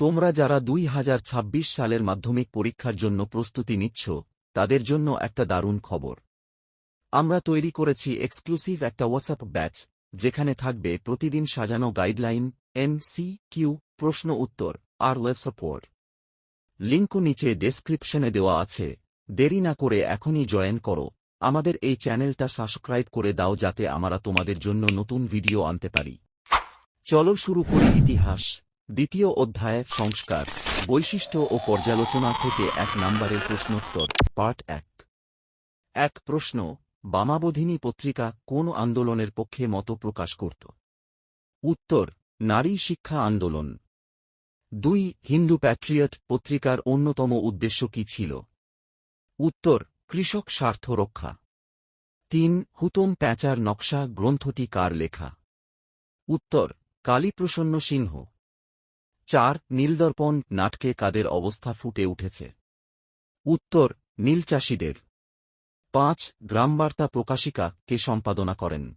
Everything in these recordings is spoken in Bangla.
তোমরা যারা দুই হাজার ছাব্বিশ সালের মাধ্যমিক পরীক্ষার জন্য প্রস্তুতি নিচ্ছ, তাদের জন্য একটা দারুণ খবর। আমরা তৈরি করেছি এক্সক্লুসিভ একটা হোয়াটসঅ্যাপ ব্যাচ, যেখানে থাকবে প্রতিদিন সাজানো গাইডলাইন, এম সি কিউ, প্রশ্ন উত্তর, আর ওয়েব সাপোর্ট। লিঙ্কও নিচে ডেসক্রিপশনে দেওয়া আছে। দেরি না করে এখনই জয়েন করো। আমাদের এই চ্যানেলটা সাবস্ক্রাইব করে দাও যাতে আমরা তোমাদের জন্য নতুন ভিডিও আনতে পারি। চলো শুরু করি ইতিহাস। দ্বিতীয় অধ্যায়, সংস্কার, বৈশিষ্ট্য ও পর্যালোচনা থেকে এক নম্বরের প্রশ্নোত্তর, পার্ট এক। এক প্রশ্ন, বামাবোধিনী পত্রিকা কোন আন্দোলনের পক্ষে মত প্রকাশ করত? উত্তর, নারী শিক্ষা আন্দোলন। দুই, হিন্দু প্যাট্রিয়ট পত্রিকার অন্যতম উদ্দেশ্য কি ছিল? উত্তর, কৃষক স্বার্থ রক্ষা। তিন, হুতম প্যাঁচার নকশা গ্রন্থটি কার লেখা? উত্তর, কালীপ্রসন্ন সিংহ। চার, নীলদর্পণ নাটকে কাদের অবস্থা ফুটে উঠেছে। উত্তর, নীলচাষীদের। পাঁচ, গ্রামবার্তা প্রকাশিকা কে সম্পাদনা করেন।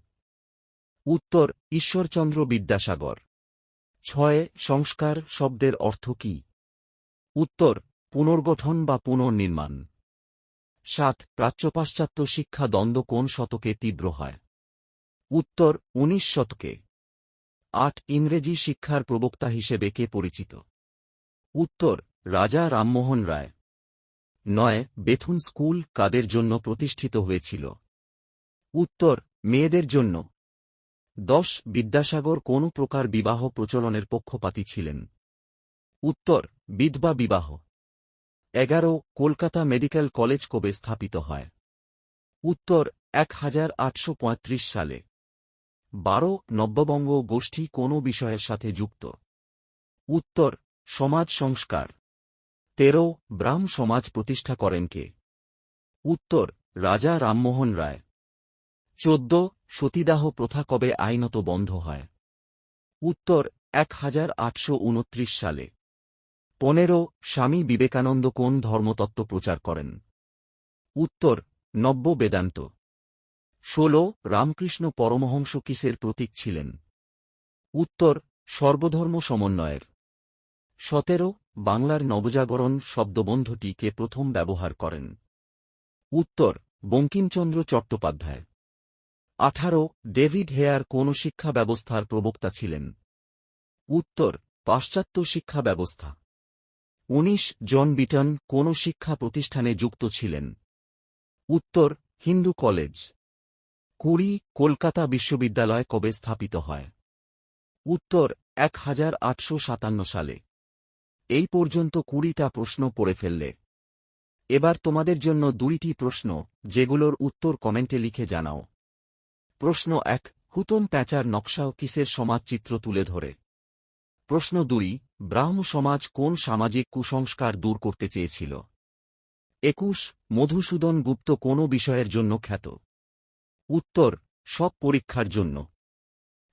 উত্তর, ঈশ্বরচন্দ্র বিদ্যাসাগর। ছয়, সংস্কার শব্দের অর্থ কি? উত্তর, পুনর্গঠন বা পুনর্নির্মাণ। সাত প্রাচ্যপাশ্চাত্য শিক্ষা দ্বন্দ্ব কোন শতকে তীব্র হয়? উত্তর, উনিশ শতকে। আট ইংরেজি শিক্ষার প্রবক্তা হিসেবে কে পরিচিত? উত্তর, রাজা রামমোহন রায়। নয়, বেথুন স্কুল কাদের জন্য প্রতিষ্ঠিত হয়েছিল? উত্তর, মেয়েদের জন্য। দশ, বিদ্যাসাগর কোন প্রকার বিবাহ প্রচলনের পক্ষপাতী ছিলেন? উত্তর, বিধবা বিবাহ। এগারো, কলকাতা মেডিকেল কলেজ কবে স্থাপিত হয়? উত্তর, এক হাজার আটশো পঁয়ত্রিশ সালে। বারো নব্যবঙ্গ গোষ্ঠী কোন বিষয়ের সাথে যুক্ত। উত্তর, সমাজ সংস্কার। তেরো, ব্রাহ্ম সমাজ প্রতিষ্ঠা করেন কে? উত্তর, রাজা রামমোহন রায়। চোদ্দ, সতীদাহ প্রথা কবে আইনত বন্ধ হয়? উত্তর এক হাজার আটশো উনত্রিশ সালে। পনেরো, স্বামী বিবেকানন্দ কোন ধর্মতত্ত্ব প্রচার করেন? উত্তর, নব্য বেদান্ত। ষোল, রামকৃষ্ণ পরমহংস কিসের প্রতীক ছিলেন? উত্তর, সর্বধর্ম সমন্বয়ের। সতেরো, বাংলার নবজাগরণ শব্দবন্ধটি কে প্রথম ব্যবহার করেন। উত্তর, বঙ্কিমচন্দ্র চট্টোপাধ্যায়। আঠারো, ডেভিড হেয়ার কোন শিক্ষা ব্যবস্থার প্রবক্তা ছিলেন? উত্তর, পাশ্চাত্য শিক্ষা ব্যবস্থা। উনিশ, জন বিটন কোন শিক্ষা প্রতিষ্ঠানে যুক্ত ছিলেন? উত্তর, হিন্দু কলেজ। কুড়ি কলকাতা বিশ্ববিদ্যালয় কবে স্থাপিত হয়? উত্তর এক হাজার আটশো সাতান্ন সালে। এই পর্যন্ত কুড়িটা প্রশ্ন পড়ে ফেললে। এবার তোমাদের জন্য দুইটি প্রশ্ন, যেগুলোর উত্তর কমেন্টে লিখে জানাও। প্রশ্ন এক হুতম প্যাঁচার নকশা কিসের সমাজচিত্র তুলে ধরে? প্রশ্ন দুই, ব্রাহ্ম সমাজ কোন সামাজিক কুসংস্কার দূর করতে চেয়েছিল? একুশ, মধুসূদন গুপ্ত কোন বিষয়ের জন্য খ্যাত? উত্তর, সব পরীক্ষার জন্য।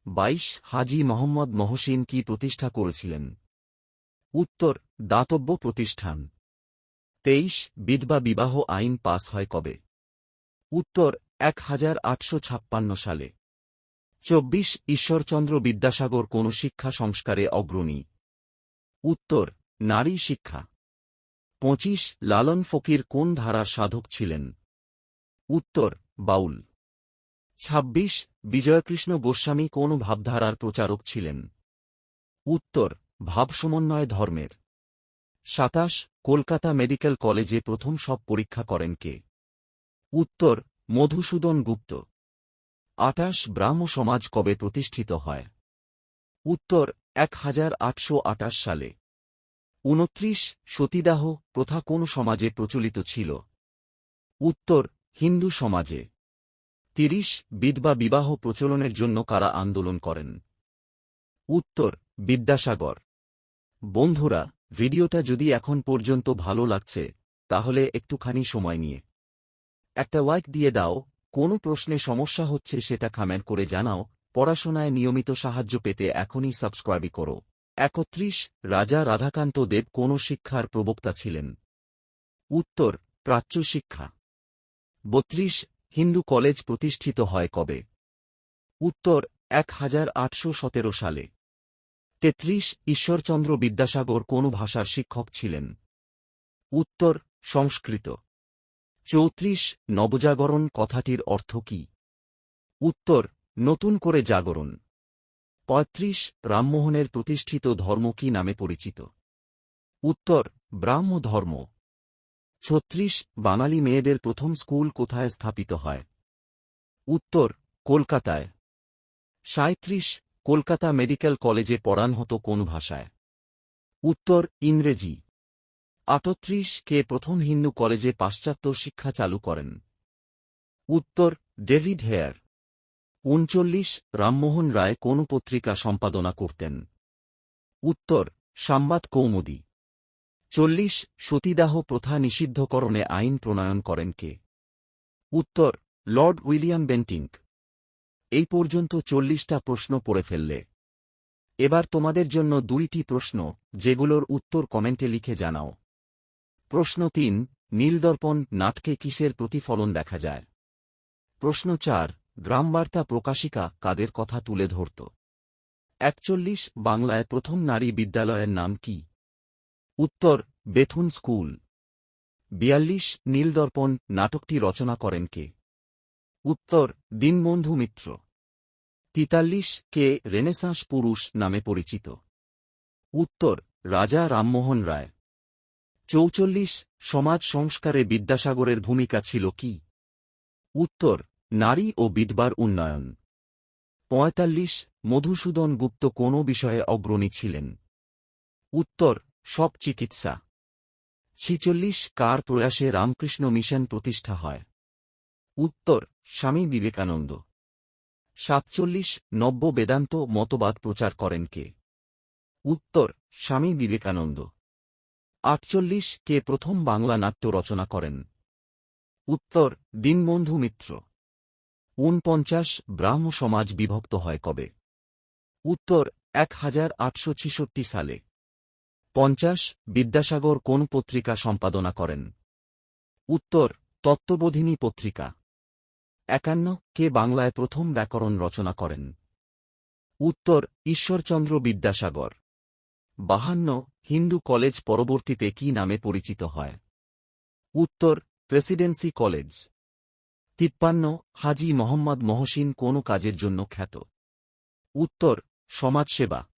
বাইশ হাজি মোহাম্মদ মহসিন কি প্রতিষ্ঠা করেছিলেন? উত্তর, দাতব্য প্রতিষ্ঠান। তেইশ, বিধবা বিবাহ আইন পাস হয় কবে? উত্তর, এক হাজার আটশো ছাপ্পান্ন সালে। চব্বিশ, ঈশ্বরচন্দ্র বিদ্যাসাগর কোন শিক্ষা সংস্কারে অগ্রণী? উত্তর, নারী শিক্ষা। পঁচিশ, লালন ফকির কোন ধারার সাধক ছিলেন? উত্তর, বাউল। ছাব্বিশ, বিজয়কৃষ্ণ গোস্বামী কোন ভাবধারার প্রচারক ছিলেন? উত্তর, ভাবসমন্বয় ধর্মের। সাতাশ, কলকাতা মেডিকেল কলেজে প্রথম সব পরীক্ষা করেন কে? উত্তর, মধুসূদন গুপ্ত। আটাশ ব্রাহ্ম সমাজ কবে প্রতিষ্ঠিত হয়? উত্তর, এক হাজার আটশো আটাশ সালে। উনত্রিশ সতীদাহ প্রথা কোন সমাজে প্রচলিত ছিল? উত্তর, হিন্দু সমাজে। তিরিশ, বিধবা বিবাহ প্রচলনের জন্য কারা আন্দোলন করেন? উত্তর, বিদ্যাসাগর। বন্ধুরা, ভিডিওটা যদি এখন পর্যন্ত ভালো লাগছে, তাহলে একটুখানি সময় নিয়ে। একটা লাইক দিয়ে দাও, কোনো প্রশ্নে সমস্যা হচ্ছে সেটা কমেন্ট করে জানাও, পড়াশোনায় নিয়মিত সাহায্য পেতে এখনই সাবস্ক্রাইবই করো। একত্রিশ, রাজা রাধাকান্ত দেব কোন শিক্ষার প্রবক্তা ছিলেন? উত্তর, প্রাচ্য শিক্ষা। বত্রিশ হিন্দু কলেজ প্রতিষ্ঠিত হয় কবে? উত্তর এক হাজার আটশো সতেরো সালে। তেত্রিশ, ঈশ্বরচন্দ্র বিদ্যাসাগর কোন ভাষার শিক্ষক ছিলেন? উত্তর, সংস্কৃত। চৌত্রিশ, নবজাগরণ কথাটির অর্থ কি? উত্তর, নতুন করে জাগরণ। পঁয়ত্রিশ, রামমোহনের প্রতিষ্ঠিত ধর্ম কি নামে পরিচিত? উত্তর ব্রাহ্ম ধর্ম ছত্রিশ, বাঙালি মেয়েদের প্রথম স্কুল কোথায় স্থাপিত হয়? উত্তর, কলকাতায়। সাঁত্রিশ কলকাতা মেডিকেল কলেজে পড়ান হতো কোন ভাষায়? উত্তর, ইংরেজি। আটত্রিশ, কে প্রথম হিন্দু কলেজে পাশ্চাত্য শিক্ষা চালু করেন? উত্তর, ডেভিড হেয়ার। উনচল্লিশ, রামমোহন রায় কোন পত্রিকা সম্পাদনা করতেন? উত্তর সাম্বাদ কৌমুদী। চল্লিশ, সতীদাহ প্রথা নিষিদ্ধকরণে আইন প্রণয়ন করেন কে? উত্তর, লর্ড উইলিয়াম বেন্টিঙ্ক। এই পর্যন্ত চল্লিশটা প্রশ্ন পড়ে ফেললে। এবার তোমাদের জন্য দুইটি প্রশ্ন, যেগুলোর উত্তর কমেন্টে লিখে জানাও। প্রশ্ন তিন, নীলদর্পণ নাটকে কিসের প্রতিফলন দেখা যায়? প্রশ্ন চার, গ্রামবার্তা প্রকাশিকা কাদের কথা তুলে ধরত? একচল্লিশ, বাংলায় প্রথম নারী বিদ্যালয়ের নাম কি? উত্তর, বেথুন স্কুল। বিয়াল্লিশ, নীলদর্পণ, নাটকটি রচনা করেন কে? উত্তর, দীনবন্ধু মিত্র। তিতাল্লিশ, কে, রেনেসাঁস পুরুষ নামে পরিচিত। উত্তর, রাজা রামমোহন রায়। চৌচল্লিশ, সমাজ সংস্কারে বিদ্যাসাগরের ভূমিকা ছিল কি? উত্তর, নারী ও বিধবার উন্নয়ন। পঁয়তাল্লিশ, মধুসূদন গুপ্ত কোন বিষয়ে অগ্রণী ছিলেন? উত্তর সব চিকিৎসা। ছিচল্লিশ কার প্রয়াসে রামকৃষ্ণ মিশন প্রতিষ্ঠা হয়। উত্তর, স্বামী বিবেকানন্দ। সাতচল্লিশ নব্য বেদান্ত মতবাদ প্রচার করেন কে? উত্তর, স্বামী বিবেকানন্দ। আটচল্লিশ কে প্রথম বাংলা নাট্য রচনা করেন। উত্তর, দীনবন্ধু মিত্র। ঊনপঞ্চাশ ব্রাহ্ম সমাজ বিভক্ত হয় কবে? উত্তর, এক হাজার আটশো সালে। পঞ্চাশ, বিদ্যাসাগর কোন পত্রিকা সম্পাদনা করেন? উত্তর, তত্ত্ববোধিনী পত্রিকা। একান্ন, কে বাংলায় প্রথম ব্যাকরণ রচনা করেন? উত্তর, ঈশ্বরচন্দ্র বিদ্যাসাগর। বাহান্ন, হিন্দু কলেজ পরবর্তীতে কি নামে পরিচিত হয়? উত্তর, প্রেসিডেন্সি কলেজ। তিপ্পান্ন, হাজি মোহাম্মদ মহসিন কোন কাজের জন্য খ্যাত? উত্তর, সমাজসেবা।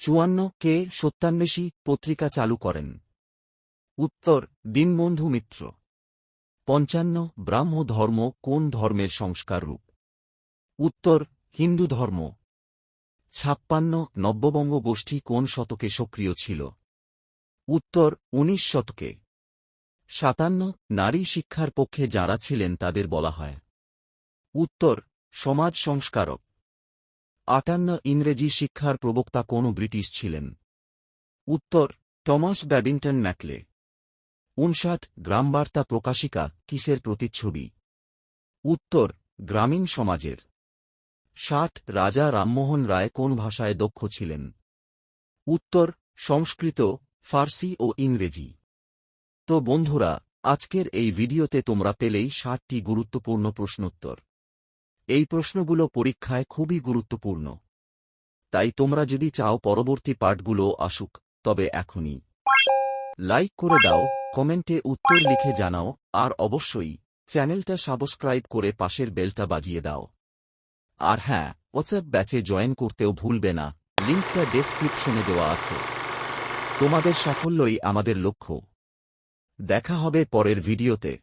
চুয়ান্ন কে সত্যান্বেষী পত্রিকা চালু করেন। উত্তর, দীনবন্ধু মিত্র। পঞ্চান্ন, ব্রাহ্ম ধর্ম কোন ধর্মের সংস্কার রূপ? উত্তর, হিন্দু ধর্ম। ছাপ্পান্ন, নব্যবঙ্গ গোষ্ঠী কোন শতকে সক্রিয় ছিল? উত্তর, উনিশ শতকে। সাতান্ন, নারী শিক্ষার পক্ষে যাঁরা ছিলেন তাদের বলা হয়। উত্তর, সমাজ সংস্কারক। আটান্ন ইংরেজি শিক্ষার প্রবক্তা কোন ব্রিটিশ ছিলেন। উত্তর, টমাস ব্যাবিংটন ম্যাকলে। উনষাট, গ্রামবার্তা প্রকাশিকা, কিসের প্রতিচ্ছবি? উত্তর, গ্রামীণ সমাজের। ষাট, রাজা রামমোহন রায় কোন ভাষায় দক্ষ ছিলেন? উত্তর, সংস্কৃত, ফার্সি ও ইংরেজি। তো বন্ধুরা, আজকের এই ভিডিওতে তোমরা পেলেই ষাটটি গুরুত্বপূর্ণ প্রশ্নোত্তর। এই প্রশ্নগুলো পরীক্ষায় খুবই গুরুত্বপূর্ণ। তাই তোমরা যদি চাও পরবর্তী পাঠগুলো আসুক, তবে এখনই। লাইক করে দাও, কমেন্টে উত্তর লিখে জানাও, আর অবশ্যই চ্যানেলটা সাবস্ক্রাইব করে পাশের বেলটা বাজিয়ে দাও। আর হ্যাঁ হোয়াটসঅ্যাপ ব্যাচে জয়েন করতেও ভুলবে না, লিঙ্কটা ডেসক্রিপশনে দেওয়া আছে। তোমাদের সাফল্যই আমাদের লক্ষ্য। দেখা হবে পরের ভিডিওতে।